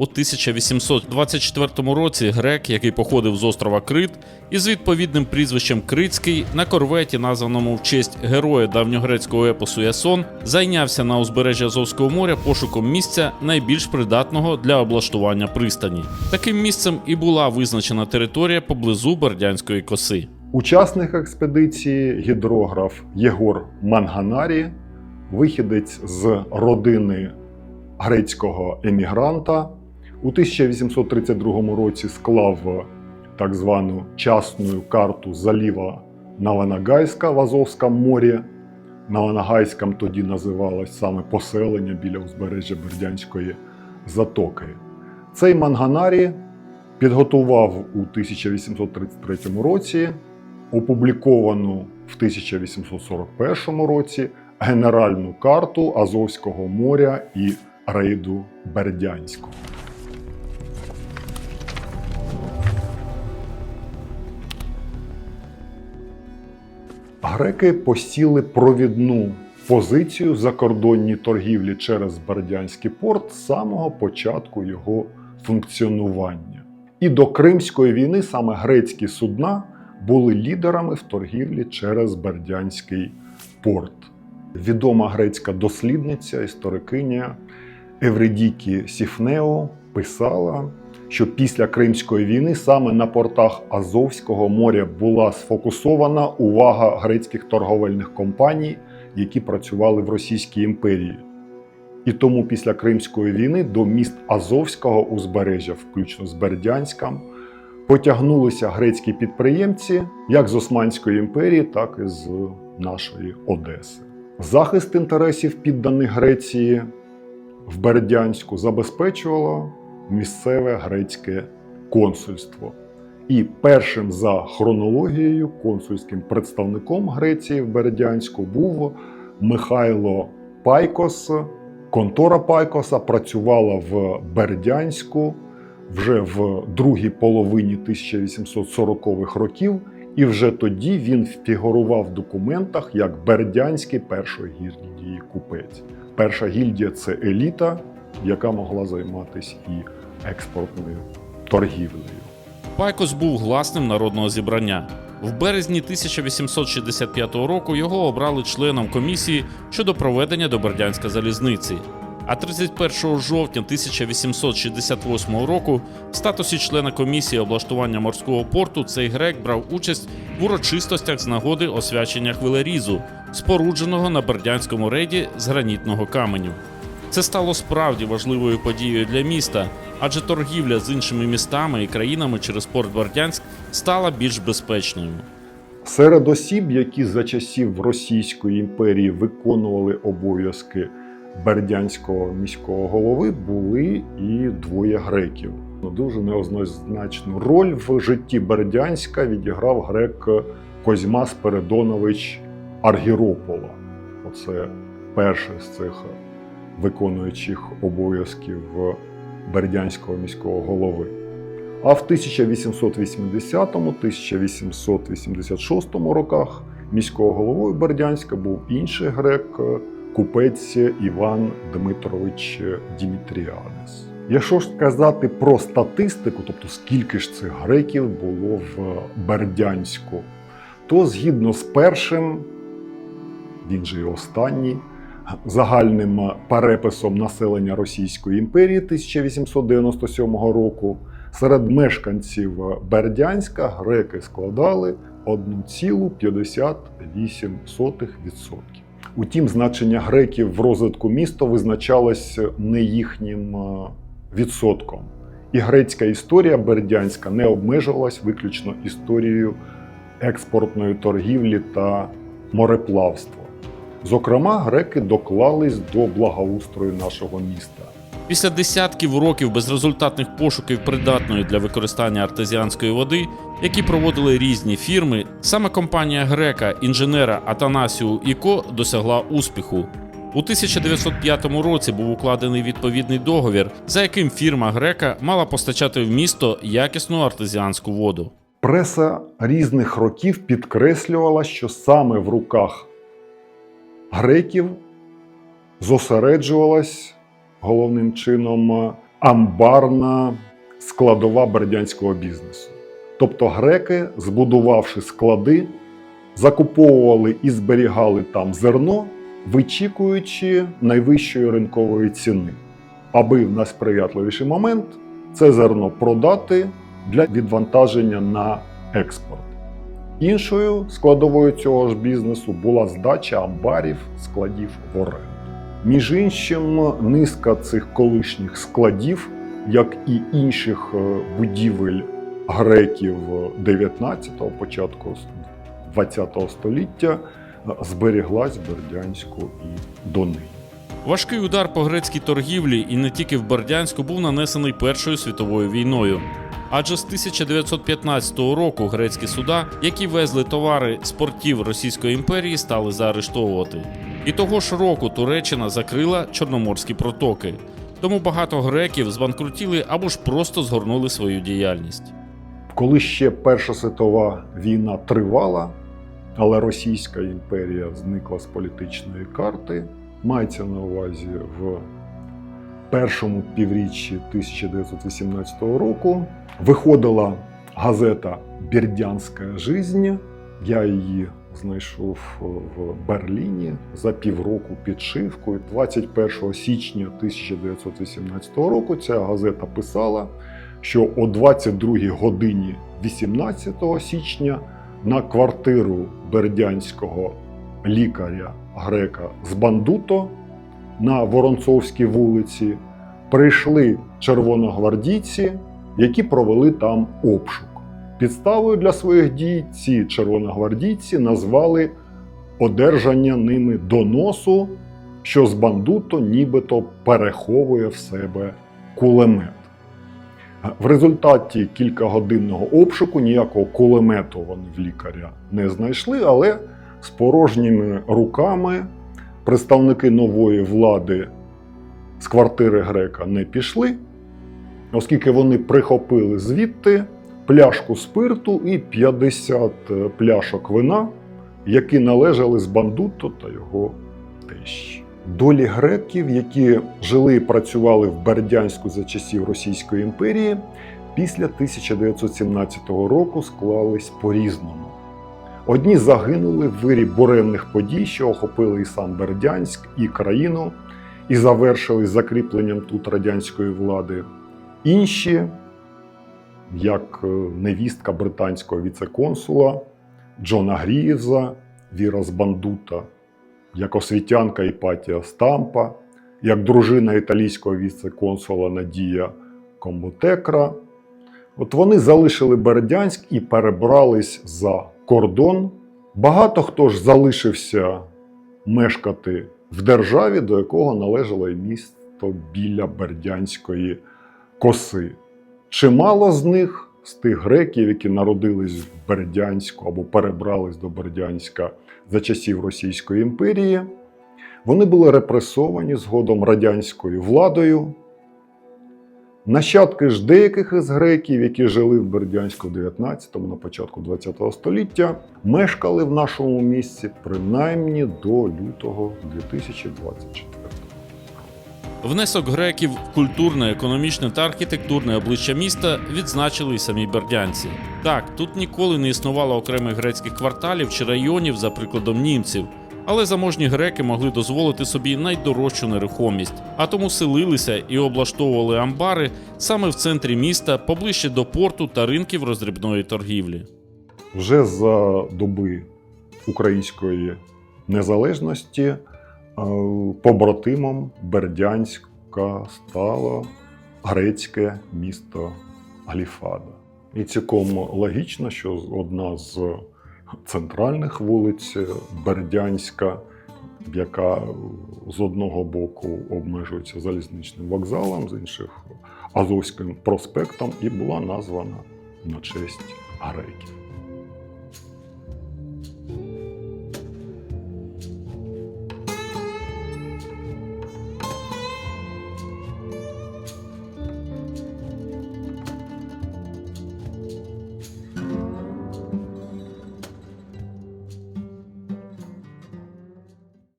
У 1824 році грек, який походив з острова Крит, із відповідним прізвищем Критський на корветі, названому в честь героя давньогрецького епосу Ясон, зайнявся на узбережжі Азовського моря пошуком місця найбільш придатного для облаштування пристані. Таким місцем і була визначена територія поблизу Бердянської коси. Учасник експедиції гідрограф Єгор Манганарі, вихідець з родини грецького емігранта, у 1832 році склав так звану частну карту заліва Наванагайська в Азовському морі. Наванагайськом тоді називалось саме поселення біля узбережжя Бердянської затоки. Цей Манганарі підготував у 1833 році опубліковану в 1841 році генеральну карту Азовського моря і рейду Бердянського. Греки посіли провідну позицію закордонній торгівлі через Бердянський порт з самого початку його функціонування. І до Кримської війни саме грецькі судна були лідерами в торгівлі через Бердянський порт. Відома грецька дослідниця, історикиня Евредікі Сіфнео писала, що після Кримської війни саме на портах Азовського моря була сфокусована увага грецьких торговельних компаній, які працювали в Російській імперії. І тому після Кримської війни до міст Азовського узбережжя, включно з Бердянськом, потягнулися грецькі підприємці як з Османської імперії, так і з нашої Одеси. Захист інтересів підданих Греції в Бердянську забезпечувало місцеве грецьке консульство. І першим за хронологією консульським представником Греції в Бердянську був Михайло Пайкос. Контора Пайкоса працювала в Бердянську вже в другій половині 1840-х років, і вже тоді він фігурував в документах як Бердянський першої гільдії купець. Перша гільдія це еліта, яка могла займатися і експортною торгівлею. Пайкос був гласним народного зібрання. В березні 1865 року його обрали членом комісії щодо проведення до Бердянська залізниці. А 31 жовтня 1868 року в статусі члена комісії облаштування морського порту цей грек брав участь в урочистостях з нагоди освячення хвилерізу, спорудженого на Бердянському рейді з гранітного каменю. Це стало справді важливою подією для міста, адже торгівля з іншими містами і країнами через порт Бердянськ стала більш безпечною. Серед осіб, які за часів Російської імперії виконували обов'язки бердянського міського голови, були і двоє греків. Дуже неоднозначну роль в житті Бердянська відіграв грек Козьма Спиридонович Аргіропола. Оце перший з цих виконуючих обов'язків бердянського міського голови. А в 1880-1886 роках міського головою Бердянська був інший грек, купець Іван Дмитрович Дімітріадес. Якщо ж сказати про статистику, тобто скільки ж цих греків було в Бердянську, то згідно з першим, він же і останній, загальним переписом населення Російської імперії 1897 року, серед мешканців Бердянська греки складали 1,58%. Утім, значення греків в розвитку міста визначалось не їхнім е, відсотком. І грецька історія бердянська не обмежувалась виключно історією експортної торгівлі та мореплавства. Зокрема, греки доклались до благоустрою нашого міста. Після десятків років безрезультатних пошуків придатної для використання артезіанської води, які проводили різні фірми, саме компанія грека інженера Атанасіу Іко досягла успіху. У 1905 році був укладений відповідний договір, за яким фірма грека мала постачати в місто якісну артезіанську воду. Преса різних років підкреслювала, що саме в руках греків зосереджувалась головним чином амбарна складова бердянського бізнесу. Тобто греки, збудувавши склади, закуповували і зберігали там зерно, вичікуючи найвищої ринкової ціни, аби в найсприятливіший момент це зерно продати для відвантаження на експорт. Іншою складовою цього ж бізнесу була здача амбарів складів в оренду. Між іншим, низка цих колишніх складів, як і інших е, будівель греків 19-го, початку 20-го століття, е, зберіглась Бердянську і донині. Важкий удар по грецькій торгівлі і не тільки в Бердянську був нанесений Першою світовою війною. Адже з 1915 року грецькі суда, які везли товари з портів Російської імперії, стали заарештовувати. І того ж року Туреччина закрила чорноморські протоки. Тому багато греків збанкрутіли або ж просто згорнули свою діяльність. Коли ще Перша світова війна тривала, але Російська імперія зникла з політичної карти, мається на увазі в першому півріччі 1918 року, виходила газета Бердянська жизнь. Я її знайшов в Берліні за півроку підшивкою. 21 січня 1918 року ця газета писала, що о 22 годині 18 січня на квартиру бердянського лікаря грека з Бандуто на Воронцовській вулиці прийшли червоногвардійці, які провели там обшук. Підставою для своїх дій ці червоногвардійці назвали одержання ними доносу, що з бандуто нібито переховує в себе кулемет. В результаті кількагодинного обшуку ніякого кулемету вони в лікаря не знайшли, але з порожніми руками представники нової влади з квартири грека не пішли, оскільки вони прихопили звідти пляшку спирту і 50 пляшок вина, які належали з бандуто та його тещі. Долі греків, які жили і працювали в Бердянську за часів Російської імперії, після 1917 року склались по-різному. Одні загинули в вирі буремних подій, що охопили і сам Бердянськ, і країну, і завершились закріпленням тут радянської влади. Інші, як е, невістка британського віце-консула Джона Грієза, Віра з Бандута, як освітянка Іпатія Стампа, як дружина італійського віце-консула Надія Комботекра. От вони залишили Бердянськ і перебрались за кордон. Багато хто ж залишився мешкати в державі, до якого належало і місто біля Бердянської коси. Чимало з них, з тих греків, які народились в Бердянську або перебрались до Бердянська за часів Російської імперії, вони були репресовані згодом радянською владою. Нащадки ж деяких із греків, які жили в Бердянську в 19-му, на початку 20-го століття, мешкали в нашому місці принаймні до лютого 2024 Внесок греків в культурне, економічне та архітектурне обличчя міста відзначили й самі бердянці. Так, тут ніколи не існувало окремих грецьких кварталів чи районів, за прикладом німців. Але заможні греки могли дозволити собі найдорожчу нерухомість, а тому селилися і облаштовували амбари саме в центрі міста, поближче до порту та ринків роздрібної торгівлі. Вже за доби української незалежності е, побратимом Бердянська стало грецьке місто Гліфада. І цілком логічно, що одна з центральних вулиць Бердянська, яка з одного боку обмежується залізничним вокзалом, з інших Азовським проспектом, і була названа на честь греків.